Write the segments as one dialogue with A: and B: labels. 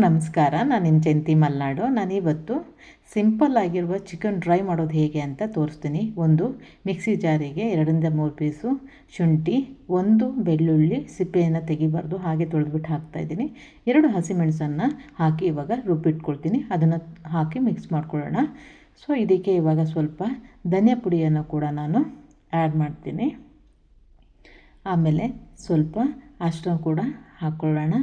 A: ನಮಸ್ಕಾರ, ನಾನು ನಿಮ್ಮ ಜಯಂತಿ ಮಲ್ನಾಡು. ನಾನಿವತ್ತು ಸಿಂಪಲ್ ಆಗಿರುವ ಚಿಕನ್ ಡ್ರೈ ಮಾಡೋದು ಹೇಗೆ ಅಂತ ತೋರಿಸ್ತೀನಿ. ಒಂದು ಮಿಕ್ಸಿ ಜಾರಿಗೆ ಎರಡರಿಂದ ಮೂರು ಪೀಸು ಶುಂಠಿ, ಒಂದು ಬೆಳ್ಳುಳ್ಳಿ ಸಿಪ್ಪೆಯನ್ನು ತೆಗಿಬಾರ್ದು, ಹಾಗೆ ತೊಳೆದ್ಬಿಟ್ಟು ಹಾಕ್ತಾಯಿದ್ದೀನಿ ಎರಡು ಹಸಿಮೆಣಸನ್ನು ಹಾಕಿ ಇವಾಗ ರುಬ್ಬಿಟ್ಕೊಳ್ತೀನಿ. ಅದನ್ನು ಹಾಕಿ ಮಿಕ್ಸ್ ಮಾಡ್ಕೊಳ್ಳೋಣ. ಸೊ, ಇದಕ್ಕೆ ಇವಾಗ ಸ್ವಲ್ಪ ಧನಿಯಾ ಪುಡಿಯನ್ನು ಕೂಡ ನಾನು ಆ್ಯಡ್ ಮಾಡ್ತೀನಿ. ಆಮೇಲೆ ಸ್ವಲ್ಪ ಅಷ್ಟನ್ನು ಕೂಡ ಹಾಕ್ಕೊಳ್ಳೋಣ.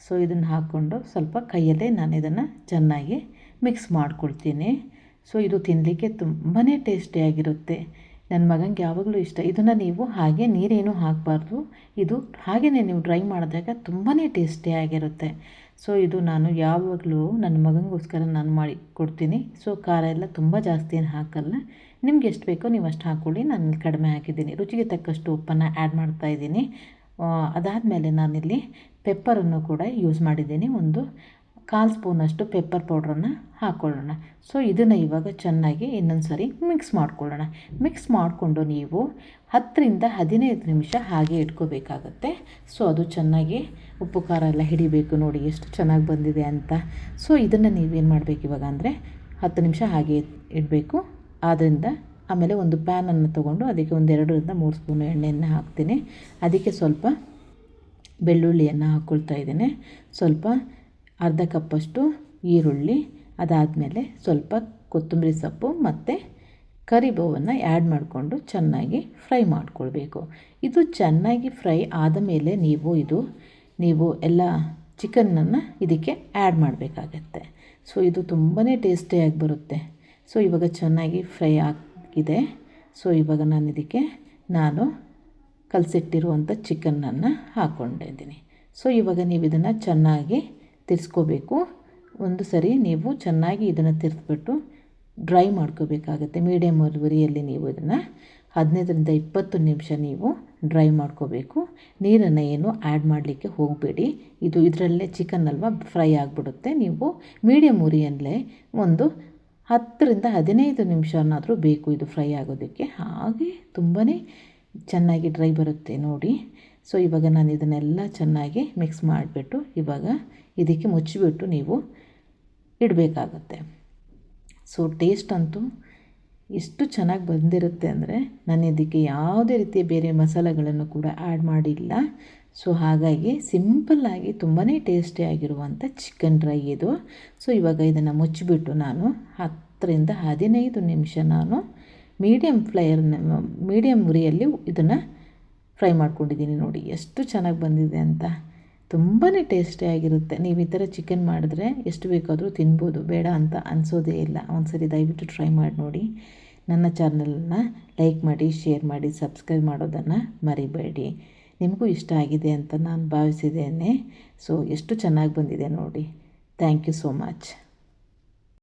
A: ಸೊ ಇದನ್ನು ಹಾಕ್ಕೊಂಡು ಸ್ವಲ್ಪ ಕೈಯಲ್ಲೇ ನಾನು ಇದನ್ನು ಚೆನ್ನಾಗಿ ಮಿಕ್ಸ್ ಮಾಡ್ಕೊಳ್ತೀನಿ. ಸೊ ಇದು ತಿನ್ನಲಿಕ್ಕೆ ತುಂಬಾ ಟೇಸ್ಟಿಯಾಗಿರುತ್ತೆ ನನ್ನ ಮಗನಿಗೆ ಯಾವಾಗಲೂ ಇಷ್ಟ. ಇದನ್ನು ನೀವು ಹಾಗೆ ನೀರೇನು ಹಾಕಬಾರ್ದು. ಇದು ಹಾಗೆಯೇ ನೀವು ಡ್ರೈ ಮಾಡಿದಾಗ ತುಂಬಾ ಟೇಸ್ಟಿಯಾಗಿರುತ್ತೆ ಸೊ ಇದು ನಾನು ಯಾವಾಗಲೂ ನನ್ನ ಮಗನಿಗೋಸ್ಕರ ನಾನು ಮಾಡಿ ಕೊಡ್ತೀನಿ ಸೊ ಖಾರ ಎಲ್ಲ ತುಂಬ ಜಾಸ್ತಿ ಏನು ಹಾಕಲ್ಲ. ನಿಮ್ಗೆ ಎಷ್ಟು ಬೇಕೋ ನೀವು ಅಷ್ಟು ಹಾಕ್ಕೊಳ್ಳಿ ನಾನು ಕಡಿಮೆ ಹಾಕಿದ್ದೀನಿ. ರುಚಿಗೆ ತಕ್ಕಷ್ಟು ಉಪ್ಪನ್ನು ಆ್ಯಡ್ ಮಾಡ್ತಾಯಿದ್ದೀನಿ ಅದಾದಮೇಲೆ ನಾನಿಲ್ಲಿ ಪೆಪ್ಪರನ್ನು ಕೂಡ ಯೂಸ್ ಮಾಡಿದ್ದೀನಿ. ಒಂದು ಕಾಲು ಸ್ಪೂನಷ್ಟು ಪೆಪ್ಪರ್ ಪೌಡ್ರನ್ನು ಹಾಕ್ಕೊಳ್ಳೋಣ ಸೊ ಇದನ್ನು ಇವಾಗ ಚೆನ್ನಾಗಿ ಇನ್ನೊಂದು ಸರಿ ಮಿಕ್ಸ್ ಮಾಡ್ಕೊಳ್ಳೋಣ. ಮಿಕ್ಸ್ ಮಾಡಿಕೊಂಡು ನೀವು ಹತ್ತರಿಂದ ಹದಿನೈದು ನಿಮಿಷ ಹಾಗೆ ಇಟ್ಕೋಬೇಕಾಗತ್ತೆ. ಸೊ ಅದು ಚೆನ್ನಾಗಿ ಉಪ್ಪು, ಖಾರ ಎಲ್ಲ ಹಿಡಿಬೇಕು ನೋಡಿ ಎಷ್ಟು ಚೆನ್ನಾಗಿ ಬಂದಿದೆ ಅಂತ. ಸೊ ಇದನ್ನು ನೀವೇನು ಮಾಡಬೇಕು ಇವಾಗ ಅಂದರೆ ಹತ್ತು ನಿಮಿಷ ಹಾಗೆ ಇಡಬೇಕು ಆದ್ದರಿಂದ ಆಮೇಲೆ ಒಂದು ಪ್ಯಾನನ್ನು ತಗೊಂಡು ಅದಕ್ಕೆ ಒಂದು ಎರಡರಿಂದ ಮೂರು ಸ್ಪೂನ್ ಎಣ್ಣೆಯನ್ನು ಹಾಕ್ತೀನಿ. ಅದಕ್ಕೆ ಸ್ವಲ್ಪ ಬೆಳ್ಳುಳ್ಳಿಯನ್ನು ಹಾಕ್ಕೊಳ್ತಾ ಇದ್ದೇನೆ. ಸ್ವಲ್ಪ ಅರ್ಧ ಕಪ್ಪಷ್ಟು ಈರುಳ್ಳಿ, ಅದಾದಮೇಲೆ ಸ್ವಲ್ಪ ಕೊತ್ತಂಬರಿ ಸೊಪ್ಪು ಮತ್ತು ಕರಿಬೇವನ್ನು ಆ್ಯಡ್ ಮಾಡಿಕೊಂಡು ಚೆನ್ನಾಗಿ ಫ್ರೈ ಮಾಡಿಕೊಳ್ಬೇಕು. ಇದು ಚೆನ್ನಾಗಿ ಫ್ರೈ ಆದ ಮೇಲೆ ನೀವು ಇದು, ನೀವು ಎಲ್ಲ ಚಿಕನ್ನನ್ನು ಇದಕ್ಕೆ ಆ್ಯಡ್ ಮಾಡಬೇಕಾಗತ್ತೆ. ಸೊ ಇದು ತುಂಬಾ ಟೇಸ್ಟಿಯಾಗಿ ಬರುತ್ತೆ. ಸೊ ಇವಾಗ ಚೆನ್ನಾಗಿ ಫ್ರೈ ಆಗಿದೆ ಸೊ ಇವಾಗ ನಾನು ಇದಕ್ಕೆ ನಾನು ಕಲಸಿಟ್ಟಿರುವಂಥ ಚಿಕನನ್ನು ಹಾಕ್ಕೊಂಡಿದ್ದೀನಿ ಸೊ ಇವಾಗ ನೀವು ಇದನ್ನು ಚೆನ್ನಾಗಿ ತಿರ್ಸ್ಕೋಬೇಕು. ಒಂದು ಸರಿ ನೀವು ಚೆನ್ನಾಗಿ ಇದನ್ನು ತಿರ್ಸ್ಬಿಟ್ಟು ಡ್ರೈ ಮಾಡ್ಕೋಬೇಕಾಗತ್ತೆ. ಮೀಡಿಯಮ್ ಉರಿಯಲ್ಲಿ ನೀವು ಇದನ್ನು ಹದಿನೈದರಿಂದ ಇಪ್ಪತ್ತು ನಿಮಿಷ ನೀವು ಡ್ರೈ ಮಾಡ್ಕೋಬೇಕು. ನೀರನ್ನು ಏನು ಆ್ಯಡ್ ಮಾಡಲಿಕ್ಕೆ ಹೋಗಬೇಡಿ. ಇದು ಇದರಲ್ಲೇ ಚಿಕನ್ ಅಲ್ವಾ ಫ್ರೈ ಆಗಿಬಿಡುತ್ತೆ. ನೀವು ಮೀಡಿಯಮ್ ಉರಿಯಲ್ಲೇ ಒಂದು ಹತ್ತರಿಂದ ಹದಿನೈದು ನಿಮಿಷನಾದರೂ ಬೇಕು ಇದು ಫ್ರೈ ಆಗೋದಕ್ಕೆ. ಹಾಗೆ ತುಂಬಾ ಚೆನ್ನಾಗಿ ಡ್ರೈ ಬರುತ್ತೆ ನೋಡಿ. ಸೊ ಇವಾಗ ನಾನು ಇದನ್ನೆಲ್ಲ ಚೆನ್ನಾಗಿ ಮಿಕ್ಸ್ ಮಾಡಿಬಿಟ್ಟು ಇವಾಗ ಇದಕ್ಕೆ ಮುಚ್ಚಿಬಿಟ್ಟು ನೀವು ಇಡಬೇಕಾಗತ್ತೆ. ಸೊ ಟೇಸ್ಟ್ ಅಂತೂ ಎಷ್ಟು ಚೆನ್ನಾಗಿ ಬಂದಿರುತ್ತೆ ಅಂದರೆ ನಾನು ಇದಕ್ಕೆ ಯಾವುದೇ ರೀತಿಯ ಬೇರೆ ಮಸಾಲೆಗಳನ್ನು ಕೂಡ ಆ್ಯಡ್ ಮಾಡಿಲ್ಲ. ಸೊ ಹಾಗಾಗಿ ಸಿಂಪಲ್ಲಾಗಿ ತುಂಬಾ ಟೇಸ್ಟಿಯಾಗಿರುವಂಥ ಚಿಕನ್ ಡ್ರೈ ಇದು. ಸೊ ಇವಾಗ ಇದನ್ನು ಮುಚ್ಚಿಬಿಟ್ಟು ನಾನು ಹತ್ತರಿಂದ ಹದಿನೈದು ನಿಮಿಷ ನಾನು ಮೀಡಿಯಮ್ ಫ್ಲೈಯರ್ ಮೀಡಿಯಮ್ ಉರಿಯಲ್ಲಿ ಇದನ್ನು ಫ್ರೈ ಮಾಡ್ಕೊಂಡಿದ್ದೀನಿ ನೋಡಿ, ಎಷ್ಟು ಚೆನ್ನಾಗಿ ಬಂದಿದೆ ಅಂತ. ತುಂಬಾ ಟೇಸ್ಟಿಯಾಗಿರುತ್ತೆ ನೀವು ಈ ಥರ ಚಿಕನ್ ಮಾಡಿದ್ರೆ ಎಷ್ಟು ಬೇಕಾದರೂ ತಿನ್ಬೋದು. ಬೇಡ ಅಂತ ಅನಿಸೋದೇ ಇಲ್ಲ. ಒಂದ್ಸರಿ ದಯವಿಟ್ಟು ಟ್ರೈ ಮಾಡಿ ನೋಡಿ. ನನ್ನ ಚಾನಲನ್ನು ಲೈಕ್ ಮಾಡಿ ಶೇರ್ ಮಾಡಿ ಸಬ್ಸ್ಕ್ರೈಬ್ ಮಾಡೋದನ್ನು ಮರಿಬೇಡಿ. ನಿಮಗೂ ಇಷ್ಟ ಆಗಿದೆ ಅಂತ ನಾನು ಭಾವಿಸಿದ್ದೇನೆ. ಸೊ ಎಷ್ಟು ಚೆನ್ನಾಗಿ ಬಂದಿದೆ ನೋಡಿ. Thank you so much